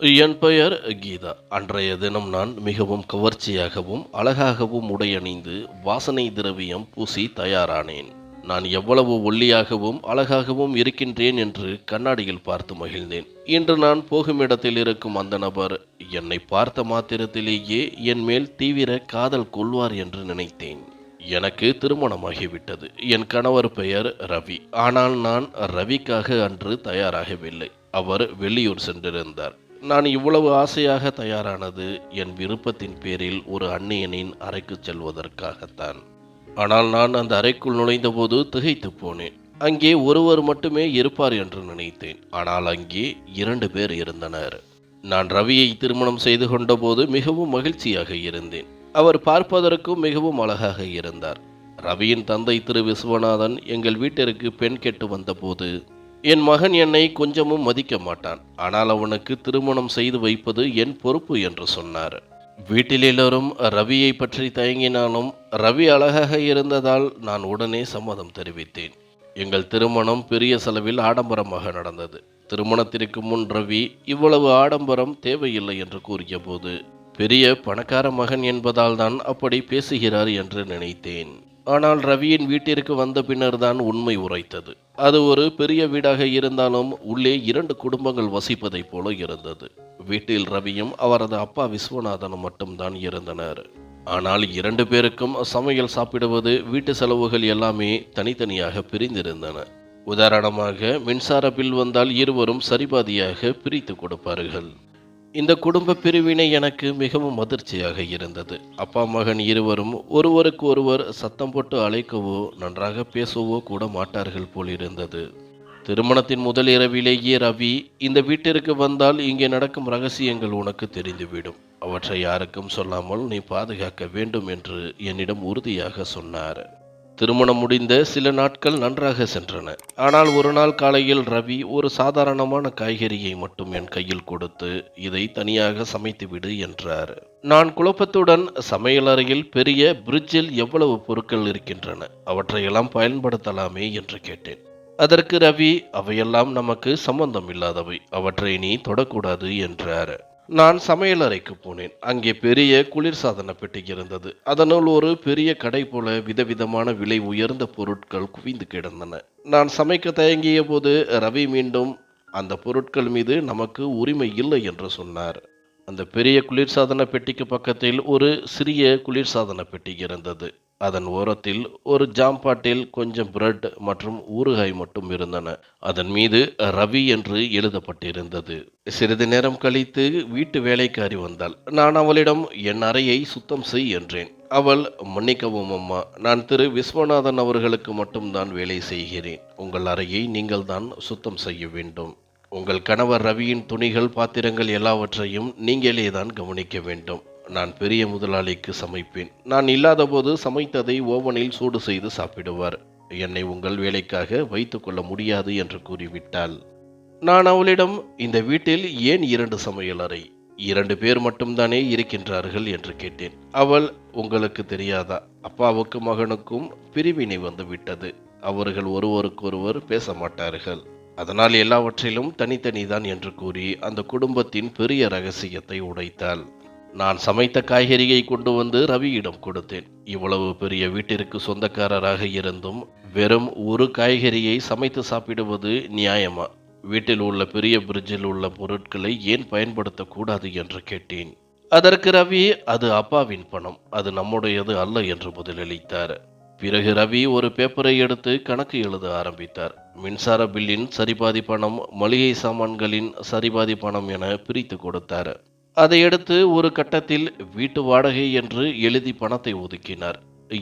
என் பெயர் கீதா. அன்றைய தினம் நான் மிகவும் கவர்ச்சியாகவும் அழகாகவும் உடையணிந்து வாசனை திரவியம் பூசி தயாரானேன். நான் எவ்வளவு ஒல்லியாகவும் அழகாகவும் இருக்கின்றேன் என்று கண்ணாடியில் பார்த்து மகிழ்ந்தேன். இன்று நான் போகும் இடத்தில் இருக்கும் அந்த நபர் என்னை பார்த்த மாத்திரத்திலேயே என் மேல் தீவிர காதல் கொள்வார் என்று நினைத்தேன். எனக்கு திருமணமாகிவிட்டது. என் கணவர் பெயர் ரவி. ஆனால் நான் ரவிக்காக அன்று தயாராகவில்லை. அவர் வெளியூர் சென்றிருந்தார். நான் இவ்வளவு ஆசையாக தயாரானது என் விருப்பத்தின் பேரில் ஒரு அந்நியனின் அறைக்கு செல்வதற்காகத்தான். ஆனால் நான் அந்த அறைக்குள் நுழைந்தபோது திகைத்து போனேன். அங்கே ஒருவர் மட்டுமே இருப்பார் என்று நினைத்தேன். ஆனால் அங்கே இரண்டு பேர் இருந்தனர். நான் ரவியை திருமணம் செய்து கொண்டபோது மிகவும் மகிழ்ச்சியாக இருந்தேன். அவர் பார்ப்பதற்கும் மிகவும் அழகாக இருந்தார். ரவியின் தந்தை திரு விஸ்வநாதன் எங்கள் வீட்டிற்கு பெண் கேட்டு வந்தபோது என் மகன் என்னை கொஞ்சமும் மதிக்க மாட்டான். ஆனால் அவனுக்கு திருமணம் செய்து வைப்பது என் பொறுப்பு என்று சொன்னார். வீட்டில் எல்லோரும் ரவியை பற்றி தயங்கினாலும் ரவி அழகாக இருந்ததால் நான் உடனே சம்மதம் தெரிவித்தேன். எங்கள் திருமணம் பெரிய செலவில் ஆடம்பரமாக நடந்தது. திருமணத்திற்கு முன் ரவி இவ்வளவு ஆடம்பரம் தேவையில்லை என்று கூறியபோது பெரிய பணக்கார மகன் என்பதால் தான் அப்படி பேசுகிறார் என்று நினைத்தேன். ஆனால் ரவியின் வீட்டிற்கு வந்த பின்னர் தான் உண்மை உரைத்தது. அது ஒரு பெரிய வீடாக இருந்தாலும் உள்ளே இரண்டு குடும்பங்கள் வசிப்பதைப் போல இருந்தது. வீட்டில் ரவியும் அவரது அப்பா விஸ்வநாதனும் மட்டும்தான் இருந்தனர். ஆனால் இரண்டு பேருக்கும் சமையல் சாப்பிடுவது வீட்டு செலவுகள் எல்லாமே தனித்தனியாக பிரிந்திருந்தன. உதாரணமாக மின்சார பில் வந்தால் இருவரும் சரிபாதியாக பிரித்து கொடுப்பார்கள். இந்த குடும்ப பிரிவினை எனக்கு மிகவும் அதிர்ச்சியாக இருந்தது. அப்பா மகன் இருவரும் ஒருவருக்கு ஒருவர் சத்தம் போட்டு அழைக்கவோ நன்றாக பேசவோ கூட மாட்டார்கள் போல் இருந்தது. திருமணத்தின் முதல் இரவிலேயே ரவி இந்த வீட்டிற்கு வந்தால் இங்கே நடக்கும் ரகசியங்கள் உனக்கு தெரிந்துவிடும். அவற்றை யாருக்கும் சொல்லாமல் நீ பாதுகாக்க வேண்டும் என்று என்னிடம் உறுதியாக சொன்னார். திருமணம் முடிந்த சில நாட்கள் நன்றாக சென்றன. ஆனால் ஒரு நாள் காலையில் ரவி ஒரு சாதாரணமான காய்கறியை மட்டும் என் கையில் கொடுத்து இதை தனியாக சமைத்துவிடு என்றார். நான் குழப்பத்துடன் சமையலறையில் பெரிய பிரிட்ஜில் எவ்வளவு பொருட்கள் இருக்கின்றன அவற்றையெல்லாம் பயன்படுத்தலாமே என்று கேட்டேன். அதற்கு ரவி அவையெல்லாம் நமக்கு சம்பந்தம் இல்லாதவை அவற்றை நீ தொடக்கூடாது என்றார். நான் சமையலறைக்கு போனேன். அங்கே பெரிய குளிர்சாதன பெட்டி இருந்தது. அதனுள் ஒரு பெரிய கடை போல விதவிதமான விலை உயர்ந்த பொருட்கள் குவிந்து கிடந்தன. நான் சமைக்க தயங்கிய போது ரவி மீண்டும் அந்த பொருட்கள் மீது நமக்கு உரிமை இல்லை என்று சொன்னார். அந்த பெரிய குளிர்சாதன பெட்டிக்கு பக்கத்தில் ஒரு சிறிய குளிர்சாதன பெட்டி இருந்தது. அதன் ஓரத்தில் ஒரு ஜாம்பாட்டில் கொஞ்சம் பிரெட் மற்றும் ஊறுகாய் மட்டும் இருந்தன. அதன் மீது ரவி என்று எழுதப்பட்டிருந்தது. சிறிது நேரம் கழித்து வீட்டு வேலைக்காரி வந்தாள். நான் அவளிடம் என் அறையை சுத்தம் செய் என்றேன். அவள் மன்னிக்கவும் அம்மா. நான் திரு. விஸ்வநாதன் அவர்களுக்கு மட்டும்தான் வேலை செய்கிறேன். உங்கள் அறையை நீங்கள் தான் சுத்தம் செய்ய வேண்டும். உங்கள் கணவர் ரவியின் துணிகள் பாத்திரங்கள் எல்லாவற்றையும் நீங்களே தான் கவனிக்க வேண்டும். நான் பெரிய முதலாளிக்கு சமைப்பேன். நான் இல்லாதபோது சமைத்ததை ஓவனில் சூடு செய்து சாப்பிடுவார். என்னை உங்கள் வேலைக்காக வைத்துக்கொள்ள முடியாது என்று கூறிவிட்டாள். நான் அவளிடம் இந்த வீட்டில் ஏன் இரண்டு சமையலறை இரண்டு பேர் மட்டும்தானே இருக்கின்றார்கள் என்று கேட்டேன். அவள் உங்களுக்கு தெரியாதா? அப்பாவுக்கும் மகனுக்கும் பிரிவினை வந்துவிட்டது. அவர்கள் ஒருவருக்கொருவர் பேச மாட்டார்கள். அதனால் எல்லாவற்றிலும் தனித்தனிதான் என்று கூறி அந்த குடும்பத்தின் பெரிய ரகசியத்தை உடைத்தாள். நான் சமைத்த காய்கறியை கொண்டு வந்து ரவியிடம் கொடுத்தேன். இவ்வளவு பெரிய வீட்டிற்கு சொந்தக்காரராக இருந்தும் வெறும் ஒரு காய்கறியை சமைத்து சாப்பிடுவது நியாயமா? வீட்டில் உள்ள பெரிய பிரிட்ஜில் உள்ள பொருட்களை ஏன் பயன்படுத்தக்கூடாது என்று கேட்டேன். அதற்கு ரவி அது அப்பாவின் பணம். அது நம்முடையது அல்ல என்று பதிலளித்தார். பிறகு ரவி ஒரு பேப்பரை எடுத்து கணக்கு எழுத ஆரம்பித்தார். மின்சார பில்லின் சரிபாதி பணம் மளிகை சாமான்களின் சரிபாதி பணம் என பிரித்து கொடுத்தார். அதை எடுத்து ஒரு கட்டத்தில் வீட்டு வாடகை என்று எழுதி பணத்தை ஒதுக்கினார்.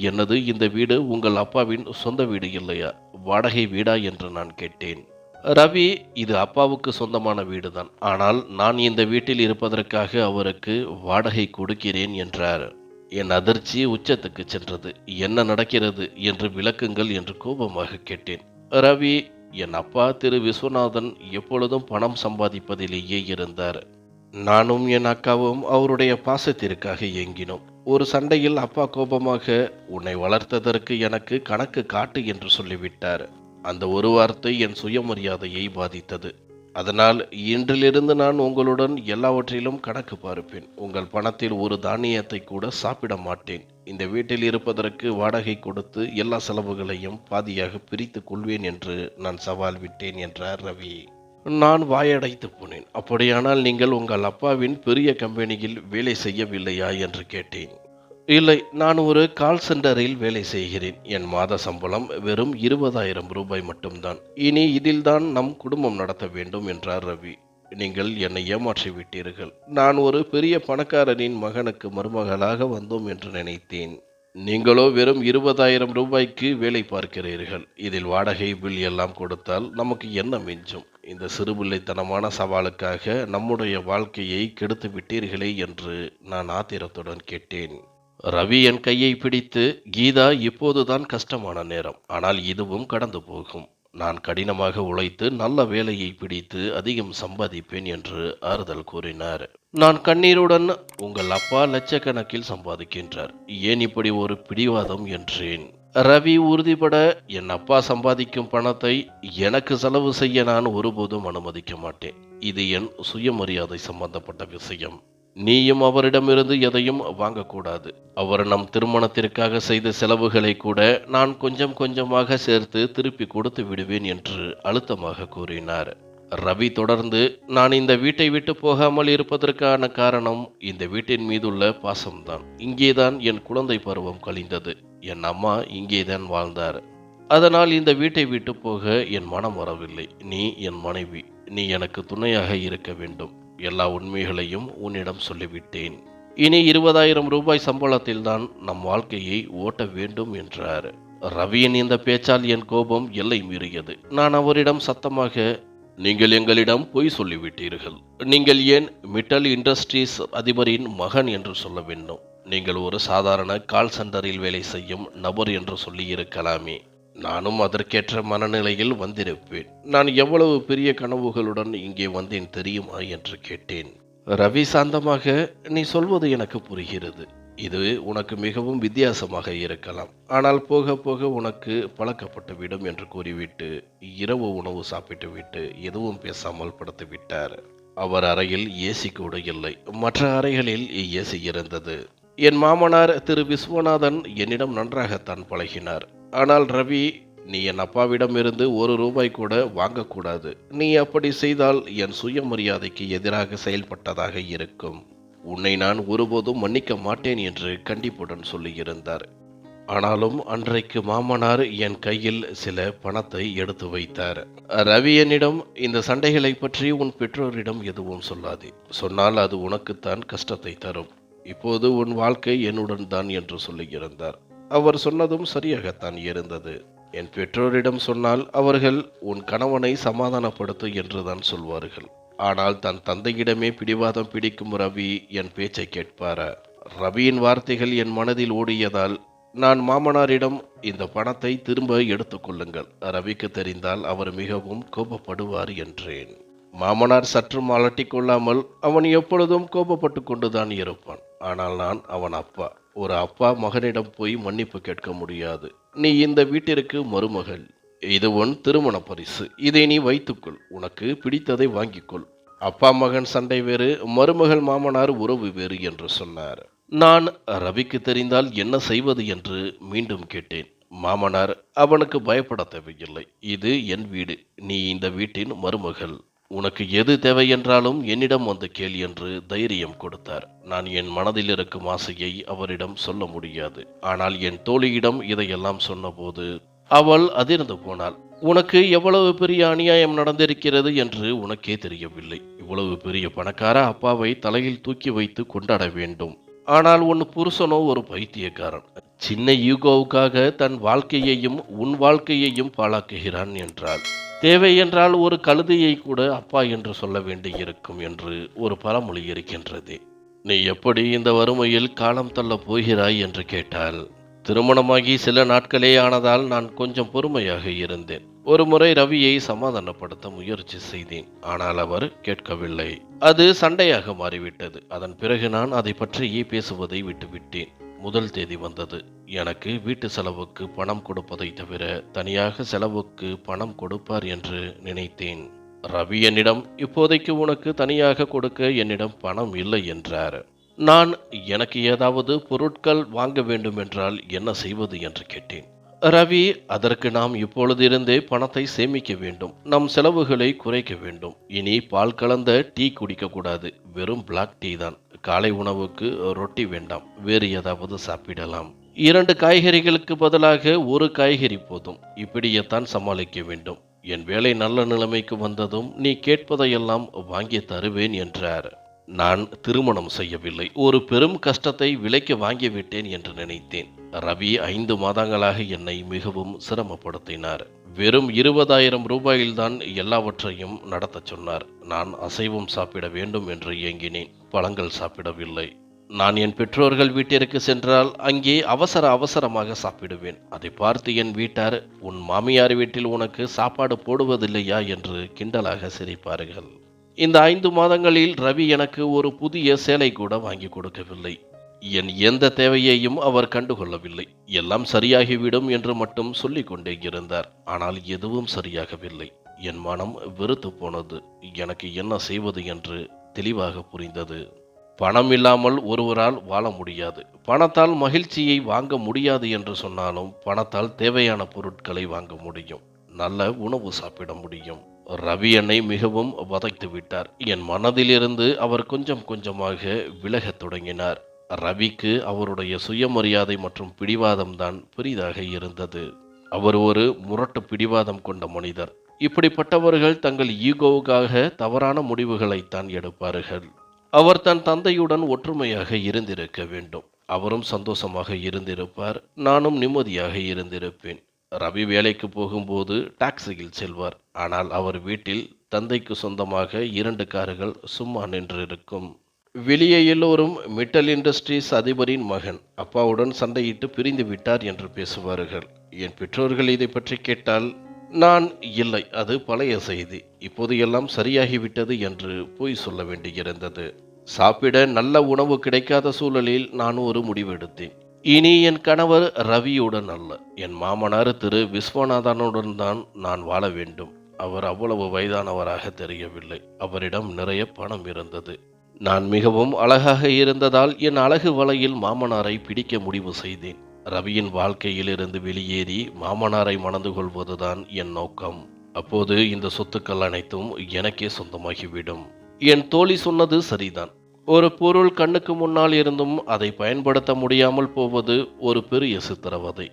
என்னது இந்த வீடு உங்கள் அப்பாவின் சொந்த வீடு இல்லையா? வாடகை வீடா என்று நான் கேட்டேன். ரவி இது அப்பாவுக்கு சொந்தமான வீடுதான். ஆனால் நான் இந்த வீட்டில் இருப்பதற்காக அவருக்கு வாடகை கொடுக்கிறேன் என்றார். என் அதிர்ச்சி உச்சத்துக்கு சென்றது. என்ன நடக்கிறது என்று விளக்குங்கள் என்று கோபமாக கேட்டேன். ரவி என் அப்பா திரு விஸ்வநாதன் எப்பொழுதும் பணம் சம்பாதிப்பதிலேயே இருந்தார். நானும் என் அக்காவும் அவருடைய பாசத்திற்காக ஏங்கினோம். ஒரு சண்டையில் அப்பா கோபமாக உன்னை வளர்த்ததற்கு எனக்கு கணக்கு காட்டு என்று சொல்லிவிட்டார். அந்த ஒரு வார்த்தை என் சுயமரியாதையை பாதித்தது. அதனால் இன்றிலிருந்து நான் உங்களுடன் எல்லாவற்றிலும் கணக்கு பார்ப்பேன் உங்கள் பணத்தில் ஒரு தானியத்தை கூட சாப்பிட மாட்டேன். இந்த வீட்டில் இருப்பதற்கு வாடகை கொடுத்து எல்லா செலவுகளையும் பாதியாக பிரித்து கொள்வேன் என்று நான் சவால் விட்டேன் என்றார் ரவி. நான் வாயடைத்து போனேன். அப்படியானால் நீங்கள் உங்கள் அப்பாவின் பெரிய கம்பெனியில் வேலை செய்யவில்லையா? என்று கேட்டேன். இல்லை நான் ஒரு கால் சென்டரில் வேலை செய்கிறேன். என் மாத சம்பளம் வெறும் இருபதாயிரம் ரூபாய் மட்டும்தான். இனி இதில்தான் நம் குடும்பம் நடத்த வேண்டும் என்றார் ரவி. நீங்கள் என்னை ஏமாற்றி விட்டீர்கள் நான் ஒரு பெரிய பணக்காரனின் மகனுக்கு மருமகளாக வந்தோம் என்று நினைத்தேன். நீங்களோ வெறும் இருபதாயிரம் ரூபாய்க்கு வேலை பார்க்கிறீர்கள். இதில் வாடகை பில் எல்லாம் கொடுத்தால் நமக்கு என்ன மிஞ்சும் இந்த சிறுபிள்ளைத்தனமான சவாலுக்காக நம்முடைய வாழ்க்கையை கெடுத்து விட்டீர்களே என்று நான் ஆத்திரத்துடன் கேட்டேன். ரவி என் கையை பிடித்து கீதா இப்போதுதான் கஷ்டமான நேரம். ஆனால் இதுவும் கடந்து போகும். நான் கடினமாக உழைத்து நல்ல வேலையை பிடித்து அதிகம் சம்பாதிப்பேன் என்று ஆறுதல் கூறினார். நான் கண்ணீருடன் உங்கள் அப்பா லட்சக்கணக்கில் சம்பாதிக்கின்றார். ஏன் இப்படி ஒரு பிடிவாதம் என்றேன்? ரவி உறுதிபட என் அப்பா சம்பாதிக்கும் பணத்தை எனக்கு செலவு செய்ய நான் ஒருபோதும் அனுமதிக்க மாட்டேன். இது என் சுயமரியாதை சம்பந்தப்பட்ட விஷயம். நீயும் அவரிடமிருந்து எதையும் வாங்கக்கூடாது. அவர் நம் திருமணத்திற்காக செய்த செலவுகளை கூட நான் கொஞ்சம் கொஞ்சமாக சேர்த்து திருப்பி கொடுத்து விடுவேன் என்று அழுத்தமாக கூறினார். ரவி தொடர்ந்து நான் இந்த வீட்டை விட்டு போகாமல் இருப்பதற்கான காரணம் இந்த வீட்டின் மீதுள்ள பாசம்தான். இங்கேதான் என் குழந்தை பருவம் கழிந்தது. என் அம்மா இங்கேதான் வாழ்ந்தார். அதனால் இந்த வீட்டை விட்டு போக என் மனம் வரவில்லை. நீ என் மனைவி. நீ எனக்கு துணையாக இருக்க வேண்டும். எல்லா உண்மைகளையும் உன்னிடம் சொல்லிவிட்டேன். இனி இருபதாயிரம் ரூபாய் சம்பளத்தில்தான் நம் வாழ்க்கையை ஓட்ட வேண்டும் என்றார். ரவியின் இந்த பேச்சால் என் கோபம் எல்லை மீறியது. நான் அவரிடம் சத்தமாக நீங்கள் எங்களிடம் பொய் சொல்லிவிட்டீர்கள். நீங்கள் ஏன் மிட்டல் இண்டஸ்ட்ரீஸ் அதிபரின் மகன் என்று சொல்ல வேண்டும்? நீங்கள் ஒரு சாதாரண கால் சென்டரில் வேலை செய்யும் நபர் என்று சொல்லியிருக்கலாமே. நானும் அதற்கேற்ற மனநிலையில் வந்திருப்பேன். நான் எவ்வளவு பெரிய கனவுகளுடன் இங்கே வந்தேன் தெரியுமா என்று கேட்டேன். ரவி சாந்தமாக நீ சொல்வது எனக்கு புரிகிறது. இது உனக்கு மிகவும் வித்தியாசமாக இருக்கலாம். ஆனால் போக போக உனக்கு பழக்கப்பட்டு விடும் என்று கூறிவிட்டு இரவு உணவு சாப்பிட்டு விட்டு எதுவும் பேசாமல் படுத்து விட்டார். அவர் அறையில் ஏசி கூட இல்லை. மற்ற அறைகளில் ஏசி இருந்தது. என் மாமனார் திரு விஸ்வநாதன் என்னிடம் நன்றாகத்தான் பழகினார். ஆனால் ரவி நீ என் அப்பாவிடம் இருந்து ஒரு ரூபாய் கூட வாங்கக்கூடாது. நீ அப்படி செய்தால் என் சுயமரியாதைக்கு எதிராக செயல்பட்டதாக இருக்கும். உன்னை நான் ஒருபோதும் மன்னிக்க மாட்டேன் என்று கண்டிப்புடன் சொல்லியிருந்தார். ஆனாலும் அன்றைக்கு மாமனார் என் கையில் சில பணத்தை எடுத்து வைத்தார். ரவி என்னிடம் இந்த சண்டைகளை பற்றி உன் பெற்றோரிடம் எதுவும் சொல்லாதே. சொன்னால் அது உனக்குத்தான் கஷ்டத்தை தரும். இப்போது உன் வாழ்க்கை என்னுடன் தான் என்று சொல்லியிருந்தார். அவர் சொன்னதும் சரியாகத்தான் இருந்தது. என் பெற்றோரிடம் சொன்னால் அவர்கள் உன் கணவனை சமாதானப்படுத்து என்றுதான் சொல்வார்கள். ஆனால் தன் தந்தையிடமே பிடிவாதம் பிடிக்கும் ரவி என் பேச்சை கேட்பாரா. ரவியின் வார்த்தைகள் என் மனதில் ஓடியதால் நான் மாமனாரிடம் இந்த பணத்தை திரும்ப எடுத்துக்கொள்ளுங்கள் ரவிக்கு தெரிந்தால் அவர் மிகவும் கோபப்படுவார் என்றேன். மாமனார் சற்றும் அலட்டிக் கொள்ளாமல் அவன் எப்பொழுதும் கோபப்பட்டு கொண்டுதான் இருப்பான். ஆனால் நான் அவன் அப்பா. ஒரு அப்பா மகனிடம் போய் மன்னிப்பு கேட்க முடியாது. நீ இந்த வீட்டிற்கு மருமகள். இது உன் திருமண பரிசு. இதை நீ வைத்துக்கொள். உனக்கு பிடித்ததை வாங்கிக்கொள். அப்பா மகன் சண்டை வேறு மருமகள் மாமனார் உறவு வேறு என்று சொன்னார். நான் ரவிக்கு தெரிந்தால் என்ன செய்வது என்று மீண்டும் கேட்டேன். மாமனார் அவனுக்கு பயப்பட தேவையில்லை. இது என் வீடு. நீ இந்த வீட்டின் மருமகள். உனக்கு எது தேவை என்றாலும் என்னிடம் வந்து கேள் என்று தைரியம் கொடுத்தார். நான் என் மனதில் இருக்கும் ஆசையை அவரிடம் சொல்ல முடியாது. ஆனால் என் தோழியிடம் இதையெல்லாம் சொன்னபோது அவள் அதிர்ந்து போனாள். உனக்கு எவ்வளவு பெரிய அநியாயம் நடந்திருக்கிறது என்று உனக்கே தெரியவில்லை. இவ்வளவு பெரிய பணக்கார அப்பாவை தலையில் தூக்கி வைத்து கொண்டாட வேண்டும். ஆனால் ஒன்று புருஷனோ ஒரு பைத்தியக்காரன். சின்ன யூகோவுக்காக தன் வாழ்க்கையையும் உன் வாழ்க்கையையும் பாழாக்குகிறான் என்றாள் தேவை என்றால் ஒரு கழுதையை கூட அப்பா என்று சொல்ல வேண்டியிருக்கும் என்று ஒரு பழமொழி இருக்கின்றது. நீ எப்படி இந்த வறுமையில் காலம் தள்ள போகிறாய்? என்று கேட்டால் திருமணமாகி சில நாட்களே ஆனதால் நான் கொஞ்சம் பொறுமையாக இருந்தேன். ஒரு முறை ரவியை சமாதானப்படுத்த முயற்சி செய்தேன். ஆனால் அவர் கேட்கவில்லை. அது சண்டையாக மாறிவிட்டது. அதன் பிறகு நான் அதை பற்றியே பேசுவதை விட்டுவிட்டேன். முதல் தேதி வந்தது. எனக்கு வீட்டு செலவுக்கு பணம் கொடுப்பதை தவிர தனியாக செலவுக்கு பணம் கொடுப்பார் என்று நினைத்தேன். ரவி என்னிடம் இப்போதைக்கு உனக்கு தனியாக கொடுக்க என்னிடம் பணம் இல்லை என்றார். நான் எனக்கு ஏதாவது பொருட்கள் வாங்க வேண்டும் என்றால் என்ன செய்வது என்று கேட்டேன். ரவி அதற்கு நாம் இப்பொழுதிருந்தே பணத்தை சேமிக்க வேண்டும். நம் செலவுகளை குறைக்க வேண்டும். இனி பால் கலந்த டீ குடிக்கக்கூடாது. வெறும் பிளாக் டீ தான். காலை உணவுக்கு ரொட்டி வேண்டாம். வேறு ஏதாவது சாப்பிடலாம். இரண்டு காய்கறிகளுக்கு பதிலாக ஒரு காய்கறி போதும். இப்படியேத்தான் சமாளிக்க வேண்டும். என் வேலை நல்ல நிலைமைக்கு வந்ததும் நீ கேட்பதையெல்லாம் வாங்கி தருவேன் என்றார். நான் திருமணம் செய்யவில்லை. ஒரு பெரும் கஷ்டத்தை விலைக்கு வாங்கிவிட்டேன் என்று நினைத்தேன். ரவி ஐந்து மாதங்களாக என்னை மிகவும் சிரமப்படுத்தினார். வெறும் இருபதாயிரம் ரூபாயில்தான் எல்லாவற்றையும் நடத்தச் சொன்னார். நான் அசைவம் சாப்பிட வேண்டும் என்று ஏங்கினேன். பழங்கள் சாப்பிடவில்லை. நான் என் பெற்றோர்கள் வீட்டிற்கு சென்றால் அங்கே அவசர அவசரமாக சாப்பிடுவேன். அதை பார்த்து என் வீட்டார் உன் மாமியார் வீட்டில் உனக்கு சாப்பாடு போடுவதில்லையா? என்று கிண்டலாக சிரிப்பார்கள். இந்த ஐந்து மாதங்களில் ரவி எனக்கு ஒரு புதிய சேலை கூட வாங்கி கொடுக்கவில்லை. என் எந்த தேவையையும் அவர் கண்டுகொள்ளவில்லை. எல்லாம் சரியாகிவிடும் என்று மட்டும் சொல்லிக் கொண்டே இருந்தார். ஆனால் எதுவும் சரியாகவில்லை. என் மனம் வெறுத்து போனது. எனக்கு என்ன செய்வது என்று தெளிவாக புரிந்தது. பணம் இல்லாமல் ஒருவரால் வாழ முடியாது. பணத்தால் மகிழ்ச்சியை வாங்க முடியாது என்று சொன்னாலும் பணத்தால் தேவையான பொருட்களை வாங்க முடியும். நல்ல உணவு சாப்பிட முடியும். ரவி என்னை மிகவும் வதைத்து விட்டார். என் மனதிலிருந்து அவர் கொஞ்சம் கொஞ்சமாக விலகத் தொடங்கினார். ரவிக்கு அவருடைய சுயமரியாதை மற்றும் பிடிவாதம்தான் பெரிதாக இருந்தது. அவர் ஒரு முரட்டு பிடிவாதம் கொண்ட மனிதர். இப்படிப்பட்டவர்கள் தங்கள் ஈகோவுக்காக தவறான முடிவுகளைத்தான் எடுப்பார்கள். அவர் தன் தந்தையுடன் ஒற்றுமையாக இருந்திருக்க வேண்டும். அவரும் சந்தோஷமாக இருந்திருப்பார். நானும் நிம்மதியாக இருந்திருப்பேன். ரவி வேலைக்கு போகும்போது டாக்ஸியில் செல்வார். ஆனால் அவர் வீட்டில் தந்தைக்கு சொந்தமாக இரண்டு கார்கள் சும்மா நின்றிருக்கும். வெளியே எல்லோரும் மிட்டல் இண்டஸ்ட்ரீஸ் அதிபரின் மகன் அப்பாவுடன் சண்டையிட்டு பிரிந்து விட்டார் என்று பேசுவார்கள். என் பெற்றோர்கள் இதை பற்றி கேட்டால் நான் இல்லை அது பழைய செய்தி. இப்போது எல்லாம் சரியாகிவிட்டது என்று பொய் சொல்ல வேண்டியிருந்தது. சாப்பிட நல்ல உணவு கிடைக்காத சூழலில் நான் ஒரு முடிவெடுத்தேன். இனி என் கணவர் ரவியுடன் அல்ல. என் மாமனார் திரு விஸ்வநாதனுடன் தான் நான் வாழ வேண்டும். அவர் அவ்வளவு வயதானவராக தெரியவில்லை. அவரிடம் நிறைய பணம் இருந்தது. நான் மிகவும் அழகாக இருந்ததால் என் அழகு வலையில் மாமனாரை பிடிக்க முடிவு செய்தேன். ரவியின் வாழ்க்கையிலிருந்து வெளியேறி மாமனாரை மணந்து கொள்வதுதான் என் நோக்கம். அப்போது இந்த சொத்துக்கள் அனைத்தும் எனக்கே சொந்தமாகிவிடும். என் தோழி சொன்னது சரிதான். ஒரு பொருள் கண்ணுக்கு முன்னால் இருந்தும் அதை பயன்படுத்த முடியாமல் போவது ஒரு பெரிய சித்திரவதை.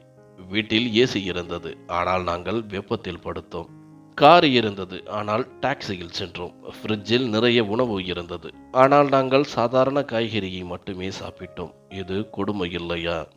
வீட்டில் ஏசி இருந்தது. ஆனால் நாங்கள் வெப்பத்தில் படுத்தோம். கார் இருந்தது. ஆனால் டாக்ஸியில் சென்றோம். ஃப்ரிட்ஜில் நிறைய உணவு இருந்தது. ஆனால் நாங்கள் சாதாரண காய்கறியை மட்டுமே சாப்பிட்டோம். இது கொடுமை இல்லையா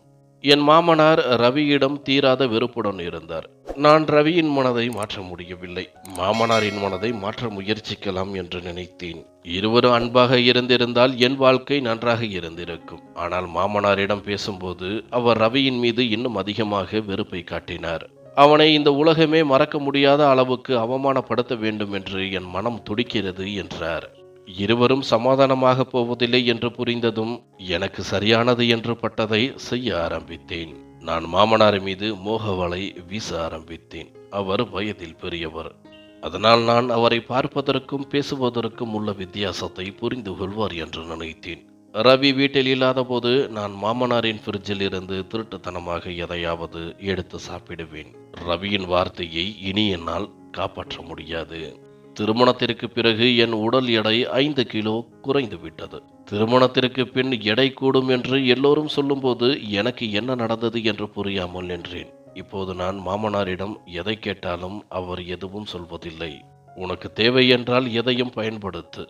என் மாமனார் ரவியிடம் தீராத வெறுப்புடன் இருந்தார். நான் ரவியின் மனதை மாற்ற முடியவில்லை. மாமனாரின் மனதை மாற்ற முயற்சிக்கலாம் என்று நினைத்தேன். இருவரும் அன்பாக இருந்திருந்தால் என் வாழ்க்கை நன்றாக இருந்திருக்கும். ஆனால் மாமனாரிடம் பேசும்போது அவர் ரவியின் மீது இன்னும் அதிகமாக வெறுப்பை காட்டினார். அவனை இந்த உலகமே மறக்க முடியாத அளவுக்கு அவமானப்படுத்த வேண்டும் என்று என் மனம் துடிக்கிறது என்றார். இருவரும் சமாதானமாக போவதில்லை என்று புரிந்ததும் எனக்கு சரியானது என்று பட்டதை செய்ய ஆரம்பித்தேன். நான் மாமனார் மீது மோகவலை வீச ஆரம்பித்தேன். அவர் வயதில் பெரியவர். அதனால் நான் அவரை பார்ப்பதற்கும் பேசுவதற்கும் உள்ள வித்தியாசத்தை புரிந்து கொள்வார் என்று நினைத்தேன். ரவி வீட்டில் இல்லாதபோது நான் மாமனாரின் ஃப்ரிட்ஜில் இருந்து திருட்டுத்தனமாக எதையாவது எடுத்து சாப்பிடுவேன். ரவியின் வார்த்தையை இனி என்னால் காப்பாற்ற முடியாது. திருமணத்திற்கு பிறகு என் உடல் எடை ஐந்து கிலோ குறைந்து விட்டது திருமணத்திற்கு பின் எடை கூடும் என்று எல்லோரும் சொல்லும்போது எனக்கு என்ன நடந்தது என்று புரியாமல் நின்றேன். இப்போது நான் மாமனாரிடம் எதை கேட்டாலும் அவர் எதுவும் சொல்வதில்லை. உனக்கு தேவை என்றால் எதையும் பயன்படுத்து.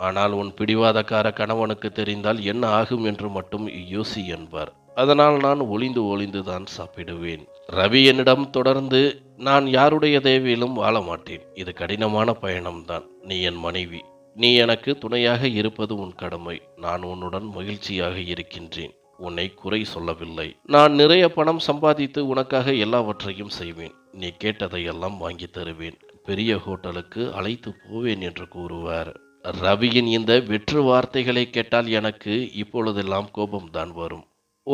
ஆனால் உன் பிடிவாதக்கார கணவனுக்கு தெரிந்தால் என்ன ஆகும் என்று மட்டும் யோசி என்பார். அதனால் நான் ஒளிந்து ஒளிந்து தான் சாப்பிடுவேன். ரவி என்னிடம் தொடர்ந்து நான் யாருடைய தேவையிலும் வாழ மாட்டேன். இது கடினமான பயணம்தான். நீ என் மனைவி. நீ எனக்கு துணையாக இருப்பது உன் கடமை. நான் உன்னுடன் மகிழ்ச்சியாக இருக்கின்றேன். உன்னை குறை சொல்லவில்லை. நான் நிறைய பணம் சம்பாதித்து உனக்காக எல்லாவற்றையும் செய்வேன். நீ கேட்டதையெல்லாம் வாங்கி தருவேன். பெரிய ஹோட்டலுக்கு அழைத்து போவேன் என்று கூறுவார். ரவியின் இந்த வெற்று வார்த்தைகளை கேட்டால் எனக்கு இப்பொழுதெல்லாம் கோபம்தான் வரும்.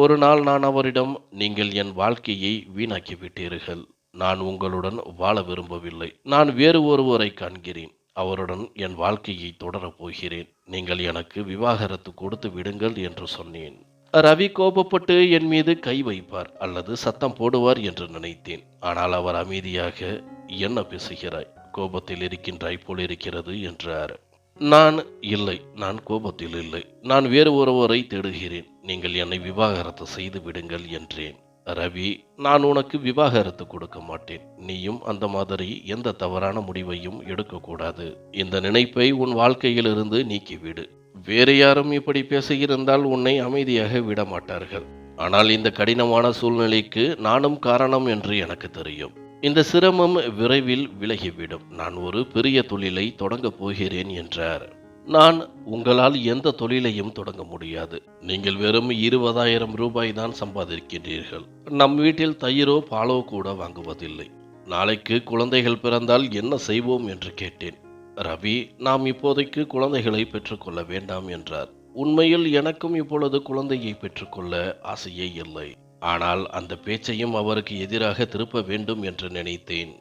ஒரு நாள் நான் அவரிடம் நீங்கள் என் வாழ்க்கையை வீணாக்கிவிட்டீர்கள். நான் உங்களுடன் வாழ விரும்பவில்லை. நான் வேறு ஒருவரை காண்கிறேன். அவருடன் என் வாழ்க்கையை தொடரப் போகிறேன். நீங்கள் எனக்கு விவாகரத்து கொடுத்து விடுங்கள் என்று சொன்னேன். ரவி கோபப்பட்டு என் மீது கை வைப்பார் அல்லது சத்தம் போடுவார் என்று நினைத்தேன். ஆனால் அவர் அமைதியாக என்ன பேசுகிறாய்? கோபத்தில் இருக்கின்றாய் போல் இருக்கிறது என்றார். நான் இல்லை. நான் கோபத்தில் இல்லை. நான் வேறு ஒருவரை தேடுகிறேன். நீங்கள் என்னை விவாகரத்து செய்து விடுங்கள் என்றேன். ரவி நான் உனக்கு விவாகரத்து கொடுக்க மாட்டேன். நீயும் அந்த மாதிரி எந்த தவறான முடிவையும் எடுக்கக்கூடாது. இந்த நினைப்பை உன் வாழ்க்கையிலிருந்து நீக்கிவிடு. வேறு யாரும் இப்படி பேசியிருந்தால் உன்னை அமைதியாக விட மாட்டார்கள் ஆனால் இந்த கடினமான சூழ்நிலைக்கு நானும் காரணம் என்று எனக்கு தெரியும். இந்த சிரமம் விரைவில் விலகிவிடும். நான் ஒரு பெரிய தொழிலை தொடங்கப் போகிறேன் என்றார். நான் உங்களால் எந்த தொழிலையும் தொடங்க முடியாது. நீங்கள் வெறும் இருபதாயிரம் ரூபாய் தான் சம்பாதிக்கின்றீர்கள் நம் வீட்டில் தயிரோ பாலோ கூட வாங்குவதில்லை. நாளைக்கு குழந்தைகள் பிறந்தால் என்ன செய்வோம் என்று கேட்டேன். ரவி நாம் இப்போதைக்கு குழந்தைகளை பெற்றுக்கொள்ள வேண்டாம் என்றார். உண்மையில் எனக்கும் இப்பொழுது குழந்தையை பெற்றுக்கொள்ள ஆசையே இல்லை. ஆனால் அந்த பேச்சையும் அவருக்கு எதிராக திருப்ப வேண்டும் என்று நினைத்தேன்.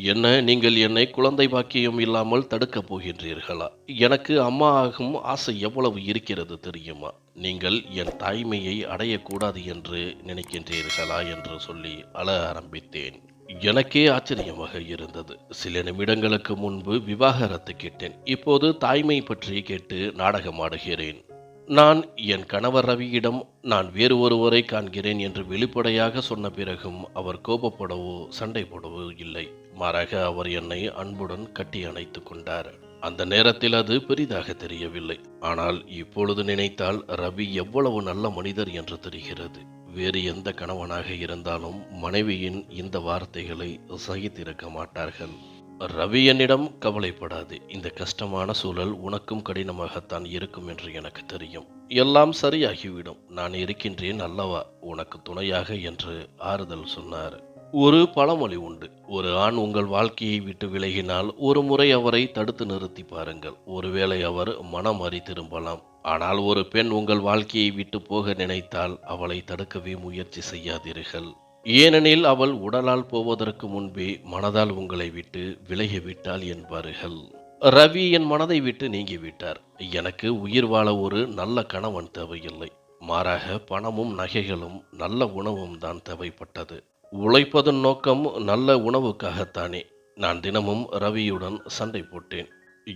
என்ன நீங்கள் என்னை குழந்தை பாக்கியம் இல்லாமல் தடுக்கப் போகின்றீர்களா? எனக்கு அம்மா ஆகும் ஆசை எவ்வளவு இருக்கிறது தெரியுமா? நீங்கள் என் தாய்மையை அடையக்கூடாது என்று நினைக்கின்றீர்களா என்று சொல்லி அழ ஆரம்பித்தேன். எனக்கே ஆச்சரியமாக இருந்தது. சில நிமிடங்களுக்கு முன்பு விவாகரத்து கேட்டேன். இப்போது தாய்மை பற்றி கேட்டு நாடகமாடுகிறேன். நான் என் கணவர் ரவியிடம் நான் வேறு ஒருவரை காண்கிறேன் என்று வெளிப்படையாக சொன்ன பிறகும் அவர் கோபப்படவோ சண்டை போடவோ இல்லை. மாறாக அவர் என்னை அன்புடன் கட்டி அணைத்து கொண்டார். அந்த நேரத்தில் அது பெரிதாக தெரியவில்லை. ஆனால் இப்பொழுது நினைத்தால் ரவி எவ்வளவு நல்ல மனிதர் என்று தெரிகிறது. வேறு எந்த கணவனாக இருந்தாலும் மனைவியின் இந்த வார்த்தைகளை சகித்திருக்க மாட்டார்கள். ரவி என்னிடம் கவலைப்படாது. இந்த கஷ்டமான சூழல் உனக்கும் கடினமாகத்தான் இருக்கும் என்று எனக்கு தெரியும். எல்லாம் சரியாகிவிடும். நான் இருக்கின்றேன் அல்லவா? உனக்கு துணையாக என்று ஆறுதல் சொன்னார். ஒரு பழமொழி உண்டு. ஒரு ஆண் உங்கள் வாழ்க்கையை விட்டு விலகினால் ஒரு முறை அவரை தடுத்து நிறுத்தி பாருங்கள். ஒருவேளை அவர் மனம் அறி திரும்பலாம். ஆனால் ஒரு பெண் உங்கள் வாழ்க்கையை விட்டு போக நினைத்தால் அவளை தடுக்கவே முயற்சி செய்யாதீர்கள். ஏனெனில் அவள் உடலால் போவதற்கு முன்பே மனதால் உங்களை விட்டு விலகிவிட்டாள் என்பார்கள். ரவி என் மனதை விட்டு நீங்கிவிட்டார். எனக்கு உயிர் வாழ ஒரு நல்ல கணவன் தேவையில்லை. மாறாக பணமும் நகைகளும் நல்ல உணவும் தான் தேவைப்பட்டது. உழைப்பதன் நோக்கம் நல்ல உணவுக்காகத்தானே. நான் தினமும் ரவியுடன் சண்டை போட்டேன்.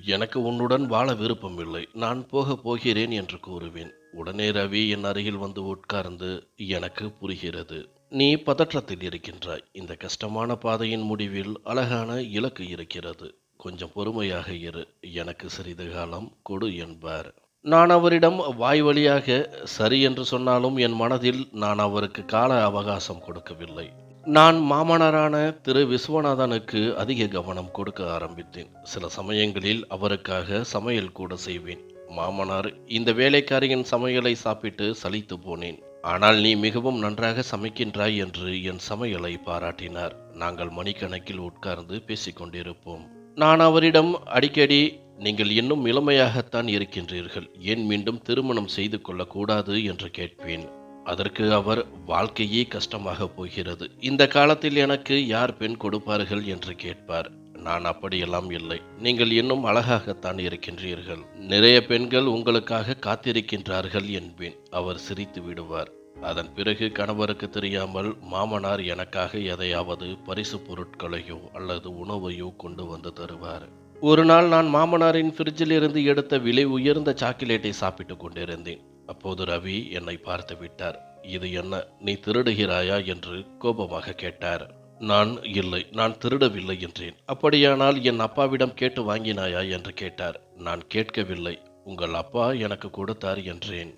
எனக்கு உன்னுடன் வாழ விருப்பமில்லை நான் போக போகிறேன் என்று கூறுவேன். உடனே ரவி என் அருகில் வந்து உட்கார்ந்து எனக்கு புரிகிறது. நீ பதற்றத்தில் இருக்கின்றாய் இந்த கஷ்டமான பாதையின் முடிவில் அழகான இலக்கு இருக்கிறது. கொஞ்சம் பொறுமையாக இரு. எனக்கு சிறிது காலம் கொடு என்பார். நான் அவரிடம் வாய் வழியாக சரி என்று சொன்னாலும் என் மனதில் நான் அவருக்கு கால அவகாசம் கொடுக்கவில்லை. நான் மாமனரான திரு விஸ்வநாதனுக்கு அதிக கவனம் கொடுக்க ஆரம்பித்தேன். சில சமயங்களில் அவருக்காக சமையல் கூட செய்வேன். மாமனார் இந்த வேலைக்காரியின் சமையலை சாப்பிட்டு சலித்து போனேன். ஆனால் நீ மிகவும் நன்றாக சமைக்கின்றாய் என்று என் சமையலை பாராட்டினார். நாங்கள் மணிக்கணக்கில் உட்கார்ந்து பேசிக்கொண்டிருப்போம் நான் அவரிடம் அடிக்கடி நீங்கள் இன்னும் இளமையாகத்தான் இருக்கின்றீர்கள். ஏன் மீண்டும் திருமணம் செய்து கொள்ளக்கூடாது? என்று கேட்பேன். அதற்கு அவர் வாழ்க்கையே கஷ்டமாக போகிறது. இந்த காலத்தில் எனக்கு யார் பெண் கொடுப்பார்கள்? என்று கேட்பார். நான் அப்படியெல்லாம் இல்லை. நீங்கள் இன்னும் அழகாகத்தான் இருக்கின்றீர்கள். நிறைய பெண்கள் உங்களுக்காக காத்திருக்கின்றார்கள் என்பேன். அவர் சிரித்து விடுவார். அதன் பிறகு கணவருக்கு தெரியாமல் மாமனார் எனக்காக எதையாவது பரிசு பொருட்களையோ அல்லது உணவையோ கொண்டு வந்து தருவார். ஒரு நாள் நான் மாமனாரின் ஃப்ரிட்ஜில் இருந்து எடுத்த விலை உயர்ந்த சாக்லேட்டை சாப்பிட்டு கொண்டிருந்தேன். அப்போது ரவி என்னை பார்த்து விட்டார். இது என்ன நீ திருடுகிறாயா? என்று கோபமாக கேட்டார். நான் இல்லை நான் திருடவில்லை என்றேன். அப்படியானால் என் அப்பாவிடம் கேட்டு வாங்கினாயா? என்று கேட்டார். நான் கேட்கவில்லை உங்கள் அப்பா எனக்கு கொடுத்தார் என்றேன்.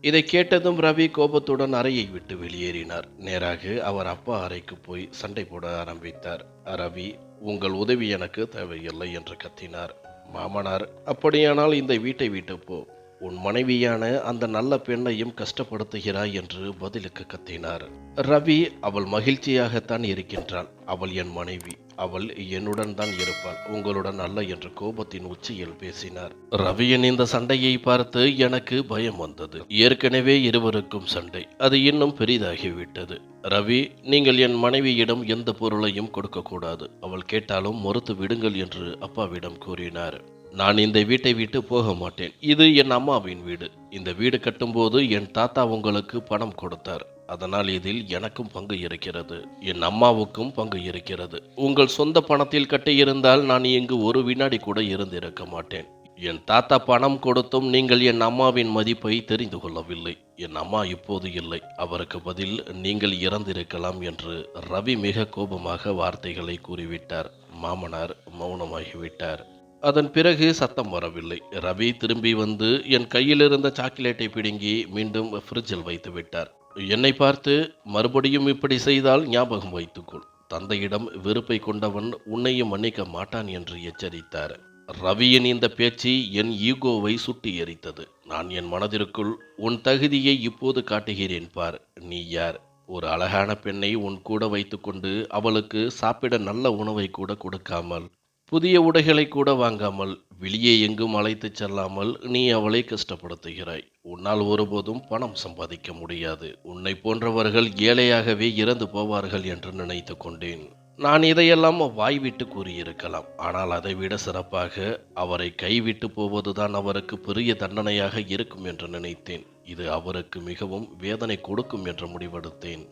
இதை கேட்டதும் ரவி கோபத்துடன் அறையை விட்டு வெளியேறினார். நேராக அவர் அப்பா அறைக்கு போய் சண்டை போட ஆரம்பித்தார். ரவி உங்கள் உதவி எனக்கு தேவையில்லை என்று கத்தினார். மாமனார் அப்படியானால் இந்த வீட்டை விட்டு போ. உன் மனைவியான அந்த நல்ல பெண்ணையும் கஷ்டப்படுத்துகிறாய் என்று பதிலுக்கு கத்தினார். ரவி அவள் மகிழ்ச்சியாகத்தான் இருக்கின்றாள். அவள் என் மனைவி. அவள் என்னுடன் தான் இருப்பாள். உங்களுடன் அல்ல என்று கோபத்தின் உச்சியில் பேசினார். ரவியின் இந்த சண்டையை பார்த்து எனக்கு பயம் வந்தது. ஏற்கனவே இருவருக்கும் சண்டை. அது இன்னும் பெரிதாகிவிட்டது. ரவி நீங்கள் என் மனைவியிடம் எந்த பொருளையும் கொடுக்கக்கூடாது. அவள் கேட்டாலும் மறுத்து விடுங்கள் என்று அப்பாவிடம் கூறினார். நான் இந்த வீட்டை விட்டு போக மாட்டேன். இது என் அம்மாவின் வீடு. இந்த வீடு கட்டும்போது என் தாத்தா உங்களுக்கு பணம் கொடுத்தார். அதனால் இதில் எனக்கும் பங்கு இருக்கிறது. என் அம்மாவுக்கும் பங்கு இருக்கிறது. உங்கள் சொந்த பணத்தில் கட்டியிருந்தால் நான் இங்கு ஒரு வினாடி கூட இருந்திருக்க மாட்டேன். என் தாத்தா பணம் கொடுத்தும் நீங்கள் என் அம்மாவின் மதிப்பை தெரிந்து கொள்ளவில்லை. என் அம்மா இப்போது இல்லை. அவருக்கு பதில் நீங்கள் இறந்திருக்கலாம் என்று ரவி மிக கோபமாக வார்த்தைகளை கூறிவிட்டார். மாமனார் மௌனமாகிவிட்டார். அதன் பிறகு சத்தம் வரவில்லை. ரவி திரும்பி வந்து என் கையில் இருந்த சாக்லேட்டை பிடுங்கி மீண்டும் ஃப்ரிட்ஜில் வைத்து விட்டார். என்னை பார்த்து மறுபடியும் இப்படி செய்தால் ஞாபகம் வைத்துக்கொள். தந்தையிடம் வெறுப்பை கொண்டவன் உன்னையும் மன்னிக்க மாட்டான் என்று எச்சரித்தார். ரவியின் இந்த பேச்சு என் ஈகோவை சுட்டி எரித்தது நான் என் மனதிற்குள் உன் தகுதியை இப்போது காட்டுகிறேன் பார். நீ யார்? ஒரு அழகான பெண்ணை உன் கூட வைத்துக்கொண்டு அவளுக்கு சாப்பிட நல்ல உணவை கூட கொடுக்காமல் புதிய உடைகளை கூட வாங்காமல் வெளியே எங்கும் அழைத்துச் செல்லாமல் நீ அவளை கஷ்டப்படுத்துகிறாய். உன்னால் ஒருபோதும் பணம் சம்பாதிக்க முடியாது. உன்னை போன்றவர்கள் ஏழையாகவே இறந்து போவார்கள் என்று நினைத்து கொண்டேன். நான் இதையெல்லாம் வாய்விட்டு கூறியிருக்கலாம். ஆனால் அதைவிட சிறப்பாக அவரை கைவிட்டு போவதுதான் அவருக்கு பெரிய தண்டனையாக இருக்கும் என்று நினைத்தேன். இது அவருக்கு மிகவும் வேதனை கொடுக்கும் என்று முடிவெடுத்தேன்.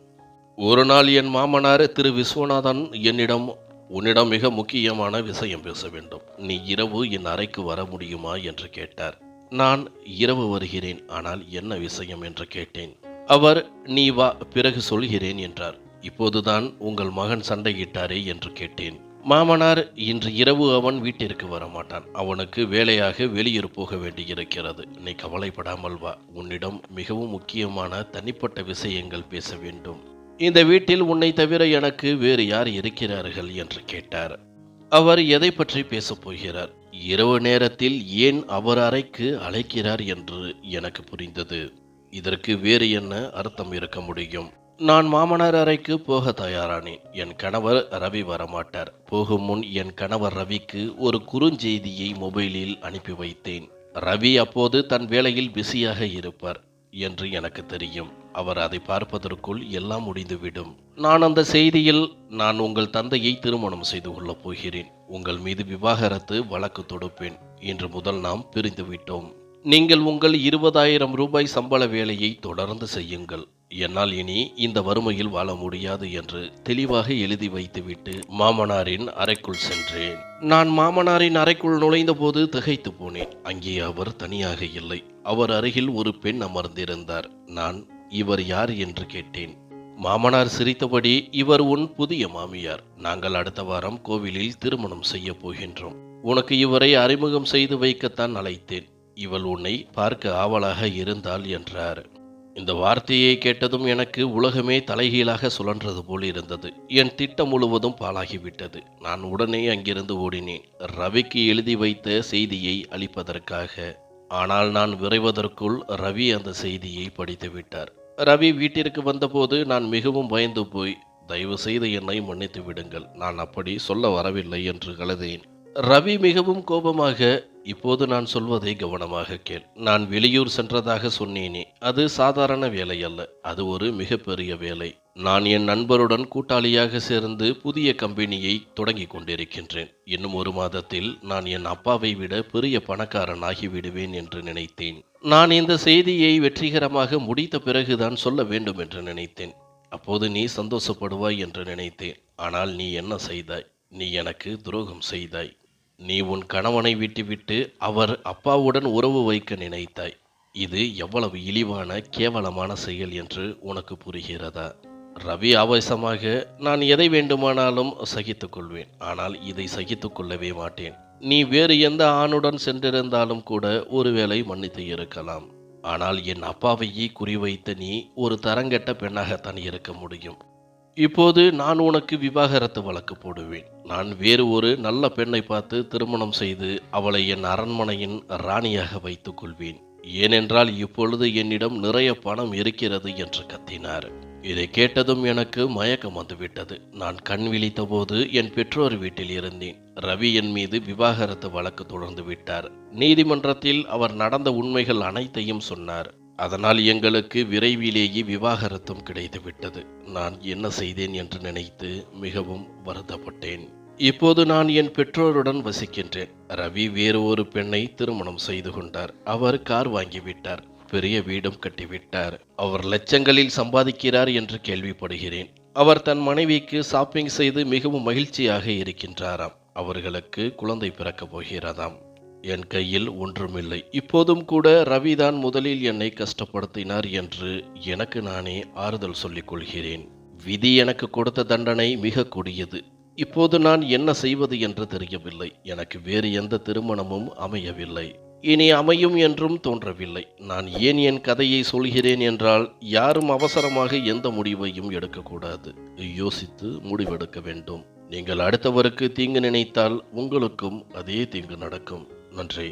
ஒரு நாள் என் மாமனார் திரு விஸ்வநாதன் என்னிடம் உன்னிடம் மிக முக்கியமான விஷயம் பேச வேண்டும். நீ இரவு என் அறைக்கு வர முடியுமா? என்று கேட்டார். நான் இரவு வருகிறேன் ஆனால் என்ன விஷயம்? என்று கேட்டேன். அவர் நீ வா பிறகு சொல்கிறேன் என்றார். இப்போதுதான் உங்கள் மகன் சண்டையிட்டாரே என்று கேட்டேன். மாமனார் இன்று இரவு அவன் வீட்டிற்கு வரமாட்டான். அவனுக்கு வேலையாக வெளியூர் போக வேண்டியிருக்கிறது. நீ கவலைப்படாமல் வா. உன்னிடம் மிகவும் முக்கியமான தனிப்பட்ட விஷயங்கள் பேச வேண்டும். இந்த வீட்டில் உன்னை தவிர எனக்கு வேறு யார் இருக்கிறார்கள் என்று கேட்டார். அவர் எதை பற்றி பேசப் போகிறார்? இரவு நேரத்தில் ஏன் அவர் அறைக்கு அழைக்கிறார் என்று எனக்கு புரிந்தது. இதற்கு வேறு என்ன அர்த்தம் இருக்க முடியும்? நான் மாமனார் அறைக்கு போக தயாரானேன் என் கணவர் ரவி வரமாட்டார். போகும் முன் என் கணவர் ரவிக்கு ஒரு குறுஞ்செய்தியை மொபைலில் அனுப்பி வைத்தேன். ரவி அப்போது தன் வேலையில் பிஸியாக இருப்பார். என்று எனக்கு தெரியும். அவர் அதை பார்ப்பதற்குள் எல்லாம் முடிந்துவிடும். நான் அந்த செய்தியில் நான் உங்கள் தந்தையை திருமணம் செய்து கொள்ளப் போகிறேன். உங்கள் மீது விவாகரத்து வழக்கு தொடுப்பேன் இன்று முதல் நாம் பிரிந்து விட்டோம் நீங்கள் உங்கள் இருபதாயிரம் ரூபாய் சம்பள வேலையை தொடர்ந்து செய்யுங்கள். என்னால் இனி இந்த வறுமையில் வாழ முடியாது என்று தெளிவாக எழுதி வைத்துவிட்டு மாமனாரின் அறைக்குள் சென்றேன். நான் மாமனாரின் அறைக்குள் நுழைந்தபோது திகைத்து போனேன். அங்கே அவர் தனியாக இல்லை. அவர் அருகில் ஒரு பெண் அமர்ந்திருந்தார். நான் இவர் யார்? என்று கேட்டேன். மாமனார் சிரித்தபடி இவர் உன் புதிய மாமியார். நாங்கள் அடுத்த வாரம் கோவிலில் திருமணம் செய்ய போகின்றோம். உனக்கு இவரை அறிமுகம் செய்து வைக்கத்தான் அழைத்தேன். இவள் உன்னை பார்க்க ஆவலாக இருந்தாள் என்றார். இந்த வார்த்தையை கேட்டதும் எனக்கு உலகமே தலைகீழாக சுழன்றது போல் இருந்தது. என் திட்டம் முழுவதும் பாழாகிவிட்டது. நான் உடனே அங்கிருந்து ஓடினேன். ரவிக்கு எழுதி வைத்த செய்தியை அளிப்பதற்காக. ஆனால் நான் விரைவதற்குள் ரவி அந்த செய்தியை படித்து விட்டார். ரவி வீட்டிற்கு வந்தபோது நான் மிகவும் பயந்து போய் தயவு செய்து என்னை மன்னித்து விடுங்கள். நான் அப்படி சொல்ல வரவில்லை என்று கழுதேன் ரவி மிகவும் கோபமாக இப்போது நான் சொல்வதை கவனமாக கேள். நான் வெளியூர் சென்றதாக சொன்னேனே. அது சாதாரண வேலை அல்ல அது ஒரு மிகப்பெரிய வேலை. நான் என் நண்பருடன் கூட்டாளியாக சேர்ந்து புதிய கம்பெனியை தொடங்கி கொண்டிருக்கின்றேன். இன்னும் ஒரு மாதத்தில் நான் என் அப்பாவை விட பெரிய பணக்காரனாகி விடுவேன் என்று நினைத்தேன். நான் இந்த செய்தியை வெற்றிகரமாக முடித்த பிறகுதான் சொல்ல வேண்டும் என்று நினைத்தேன். அப்போது நீ சந்தோஷப்படுவாய் என்று நினைத்தேன். ஆனால் நீ என்ன செய்தாய்? நீ எனக்கு துரோகம் செய்தாய். நீ உன் கணவனை விட்டுவிட்டு அவர் அப்பாவுடன் உறவு வைக்க நினைத்தாய். இது எவ்வளவு இழிவான கேவலமான செயல் என்று உனக்கு புரிகிறதா? ரவி ஆவேசமாக நான் எதை வேண்டுமானாலும் சகித்துக்கொள்வேன் ஆனால் இதை சகித்துக்கொள்ளவே மாட்டேன். நீ வேறு எந்த ஆணுடன் சென்றிருந்தாலும் கூட ஒருவேளை மன்னித்து இருக்கலாம். ஆனால் என் அப்பாவையே குறிவைத்த நீ ஒரு தரங்கெட்ட பெண்ணாகத்தான் இருக்க முடியும். இப்போது நான் உனக்கு விவாகரத்து வழக்கு போடுவேன். நான் வேறு ஒரு நல்ல பெண்ணை பார்த்து திருமணம் செய்து அவளை என் அரண்மனையின் ராணியாக வைத்துக் கொள்வேன். ஏனென்றால் இப்பொழுது என்னிடம் நிறைய பணம் இருக்கிறது என்று கத்தினார். இதை கேட்டதும் எனக்கு மயக்கம் வந்துவிட்டது. நான் கண் விழித்தபோது என் பெற்றோர் வீட்டில் இருந்தேன். ரவி என் மீது விவாகரத்து வழக்கு தொடர்ந்து விட்டார். நீதிமன்றத்தில் அவர் நடந்த உண்மைகள் அனைத்தையும் சொன்னார். அதனால் எங்களுக்கு விரைவிலேயே விவாகரத்தும் கிடைத்துவிட்டது. நான் என்ன செய்தேன் என்று நினைத்து மிகவும் வருத்தப்பட்டேன். இப்போது நான் என் பெற்றோருடன் வசிக்கின்றேன். ரவி வேறு ஒரு பெண்ணை திருமணம் செய்து கொண்டார். அவர் கார் வாங்கிவிட்டார். பெரிய வீடும் கட்டிவிட்டார். அவர் லட்சங்களில் சம்பாதிக்கிறார் என்று கேள்விப்படுகிறேன். அவர் தன் மனைவிக்கு ஷாப்பிங் செய்து மிகவும் மகிழ்ச்சியாக இருக்கின்றாராம். அவர்களுக்கு குழந்தை பிறக்கப் போகிறதாம். என் கையில் ஒன்றுமில்லை. இப்போதும் கூட ரவிதான் முதலில் என்னை கஷ்டப்படுத்தினார் என்று எனக்கு நானே ஆறுதல் சொல்லிக் கொள்கிறேன். விதி எனக்கு கொடுத்த தண்டனை மிக கொடியது. இப்போது நான் என்ன செய்வது என்று தெரியவில்லை. எனக்கு வேறு எந்த திருமணமும் அமையவில்லை. இனி அமையும் என்றும் தோன்றவில்லை. நான் ஏன் என் கதையை சொல்கிறேன் என்றால் யாரும் அவசரமாக எந்த முடிவையும் எடுக்கக்கூடாது. யோசித்து முடிவெடுக்க வேண்டும். நீங்கள் அடுத்தவருக்கு தீங்கு நினைத்தால் உங்களுக்கும் அதே தீங்கு நடக்கும். நன்றி.